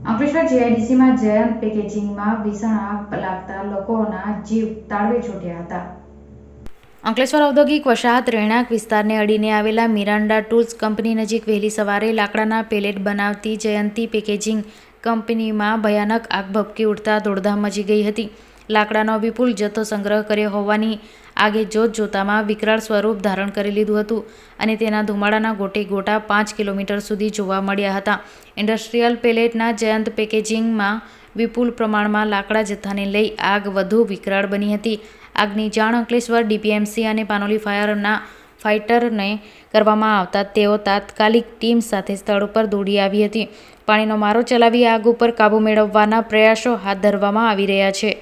અંકલેશ્વર જીઆઈડીસીમાં જયંત પેકેજિંગમાં ભીષણ આગ લાગતા લોકોના જીવ તાળવે છૂટ્યા હતા. અંકલેશ્વર ઔદ્યોગિક વસાહત રહેણાંક વિસ્તારને અડીને આવેલા મિરાન્ડા ટૂલ્સ કંપની નજીક વહેલી સવારે લાકડાના પેલેટ બનાવતી જયંતી પેકેજિંગ કંપનીમાં ભયાનક આગ ભભકી ઉઠતા દોડધામ મચી ગઈ હતી. લાકડાનો વિપુલ જથ્થો સંગ્રહ કર્યો હોવાની આગે જોત જોતામાં વિકરાળ સ્વરૂપ ધારણ કરી લીધું હતું અને તેના ધુમાડાના ગોટે ગોટા પાંચ કિલોમીટર સુધી જોવા મળ્યા હતા. ઇન્ડસ્ટ્રીયલ પેલેટના જયંત પેકેજિંગમાં વિપુલ પ્રમાણમાં લાકડા જથ્થાને લઈ આગ વધુ વિકરાળ બની હતી. આગની જાણ અંકલેશ્વર, ડીપીએમસી અને પાનોલી ફાયરના ફાઇટરને કરવામાં આવતા તેઓ તાત્કાલિક ટીમ સાથે સ્થળ ઉપર દોડી આવી હતી. પાણીનો મારો ચલાવી આગ ઉપર કાબૂ મેળવવાના પ્રયાસો હાથ ધરવામાં આવી રહ્યા છે.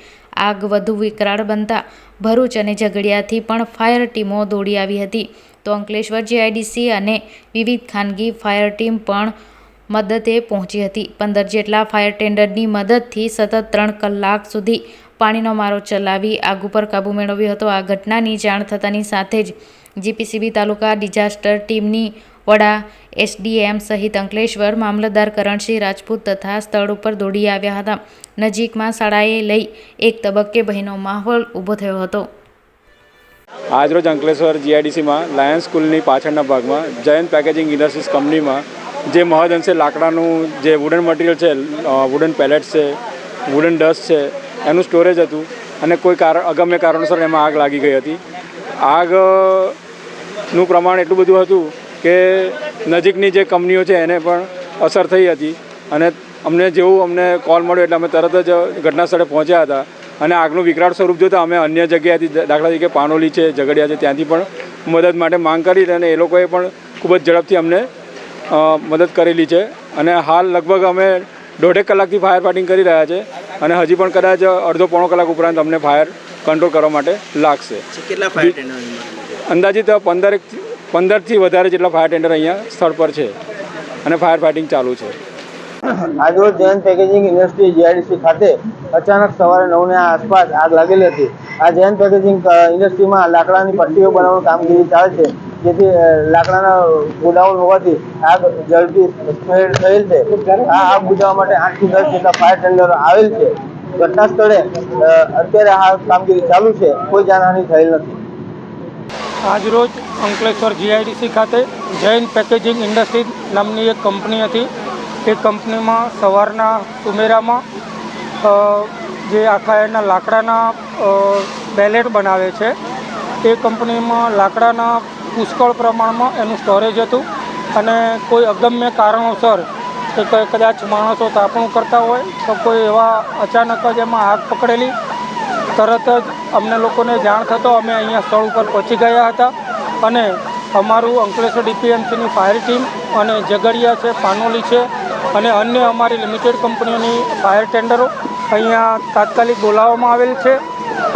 આગ વધુ વિકરાળ બનતા ભરૂચ અને ઝઘડિયાથી પણ ફાયર ટીમો દોડી આવી હતી. તો અંકલેશ્વર જીઆઈડીસી અને વિવિધ ખાનગી ફાયર ટીમ પણ મદદે પહોંચી હતી. પંદર જેટલા ફાયર ટેન્ડરની મદદથી સતત ત્રણ કલાક સુધી પાણીનો મારો ચલાવી આગ ઉપર કાબૂ મેળવ્યો હતો. આ ઘટનાની જાણ થતાની સાથે જ જીપીસીબી તાલુકા ડિઝાસ્ટર ટીમની વડા એસડીએમ સહિત અંકલેશ્વર મામલતદાર કરણસિંહ રાજપૂત તથા સ્થળ ઉપર દોડી આવ્યા હતા. નજીકમાં શાળાએ લઈ એક તબક્કે ભયનો માહોલ ઊભો થયો હતો. આજરોજ અંકલેશ્વર જીઆઈડીસીમાં લાયન્સ સ્કૂલની પાછળના ભાગમાં જયંત પેકેજિંગ ઇન્ડસ્ટ્રીઝ કંપનીમાં જે મહદઅંશે લાકડાનું જે વુડન મટીરિયલ છે વુડન પેલેટ્સ છે વુડન ડસ્ટ છે, એનું સ્ટોરેજ હતું અને કોઈ કારણ અગમ્ય કારણોસર એમાં આગ લાગી ગઈ હતી. આગનું પ્રમાણ એટલું બધું હતું કે નજીકની જે કંપનીઓ છે, એને પણ અસર થઈ હતી અને અમને જેવું અમને કોલ મળ્યો એટલે અમે તરત જ ઘટના સ્થળે પહોંચ્યા હતા અને આગનું વિકરાળ સ્વરૂપ જોતાં અમે અન્ય જગ્યાએથી દાખલા તરીકે પાનોલી છે, ઝઘડિયા છે, ત્યાંથી પણ મદદ માટે માંગ કરી અને એ લોકોએ પણ ખૂબ જ ઝડપથી અમને મદદ કરેલી છે અને હાલ લગભગ અમે દોઢેક કલાકથી ફાયર ફાઇટિંગ કરી રહ્યા છે અને હજી પણ કદાચ અડધો પોણો કલાક ઉપરાંત અમને ફાયર કંટ્રોલ કરવા માટે લાગશે. કેટલા ફાયર ટેન્ડર અંદાજિત પંદરેક પંદરથી વધારે જેટલા ફાયર ટેન્ડર અહીંયા સ્થળ પર છે અને ફાયર ફાઇટિંગ ચાલુ છે. આજરોજ જૈન પેકેજિંગ ઇન્ડસ્ટ્રી જીઆઈડીસી ખાતે અચાનક સવારે નવને આસપાસ આગ લાગેલી હતી. આ જૈન પેકેજિંગ ઇન્ડસ્ટ્રીમાં લાકડાની પટ્ટીઓ બનાવવાની કામગીરી ચાલે છે. જેથી લાકડાના ગોડાઉન હોવાથી આગ જલ્દી સ્પ્રેડ થયેલ છે. આ આગ બુઝાવવા માટે આઠથી દસ જેટલા ફાયર ટેન્ડર આવેલ છે. ઘટના સ્થળે અત્યારે આ કામગીરી ચાલુ છે. કોઈ જાનહાનિ થયેલ નથી. આજરોજ અંકલેશ્વર જીઆઈડીસી ખાતે જૈન પેકેજિંગ ઇન્ડસ્ટ્રી નામની એક કંપની હતી. એ કંપનીમાં સવારના સુમેરામાં જે આખા એના લાકડાના બેલેટ બનાવે છે. એ કંપનીમાં લાકડાના પુષ્કળ પ્રમાણમાં એનું સ્ટોરેજ હતું. અને કોઈ અગમ્ય કારણોસર કે કદાચ માણસો તાપણું કરતા હોય, તો કોઈ એવા અચાનક જ એમાં આગ પકડેલી. તરત જ અમને લોકોને જાણ થતો અમે અહીંયા સ્થળ ઉપર પહોંચી ગયા હતા. અને અમારું અંકલેશ્વર ડીપીએમસીની ફાયર ટીમ અને ઝઘડિયા છે, પાનોલી છે અને અન્ય અમારી લિમિટેડ કંપનીઓની ફાયર ટેન્ડરો અહીંયા તાત્કાલિક બોલાવવામાં આવેલ છે.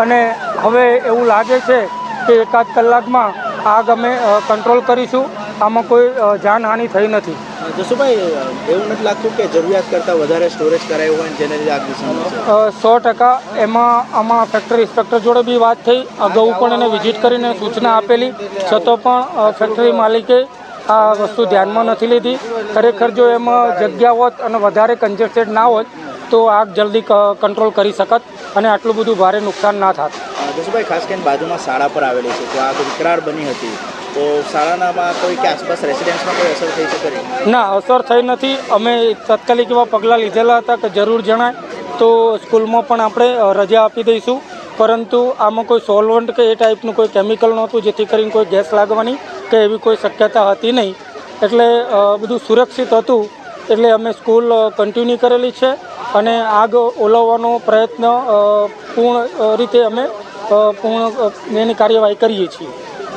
અને હવે એવું લાગે છે કે એકાદ કલાકમાં આગ અમે કંટ્રોલ કરીશું. આમાં કોઈ જાનહાનિ થઈ નથી. જસુભાઈ એવું નથી લાગતું કે જરૂરિયાત કરતાં વધારે સ્ટોરેજ કરાયું હોય જેને લીધે આગની સો ટકા. એમાં આમાં ફેક્ટરી ઇન્સ્પેક્ટર જોડે બી વાત થઈ. અગાઉ પણ એને વિઝિટ કરીને સૂચના આપેલી. છતાં પણ ફેક્ટરી માલિકે આ વસ્તુ ધ્યાનમાં નથી લીધી. ખરેખર જો એમાં જગ્યા હોત અને વધારે કન્જેસ્ટેડ ના હોત તો આગ જલ્દી કંટ્રોલ કરી શકત અને આટલું બધું ભારે નુકસાન ના થાત. જસુભાઈ ખાસ કરીને બાજુમાં શાળા પર આવેલી છે તો આગ વિકરાળ બની હતી. તો શાળાનામાં કોઈ કે આસપાસ રેસિડેન્સમાં કોઈ અસર થઈ શકે ના અસર થઈ નથી. અમે તાત્કાલિક એવા પગલાં લીધેલા હતા કે જરૂર જણાય. તો સ્કૂલમાં પણ આપણે રજા આપી દઈશું. પરંતુ આમાં કોઈ સોલવન્ટ કે એ ટાઈપનું કોઈ કેમિકલ નહોતું જેથી કરીને કોઈ ગેસ લાગવાની કે એવી કોઈ શક્યતા હતી નહીં. એટલે બધું સુરક્ષિત હતું. એટલે અમે સ્કૂલ કન્ટિન્યુ કરેલી છે અને આગ ઓલવવાનો પ્રયત્ન પૂર્ણ રીતે અમે પૂર્ણ એની કાર્યવાહી કરીએ છીએ.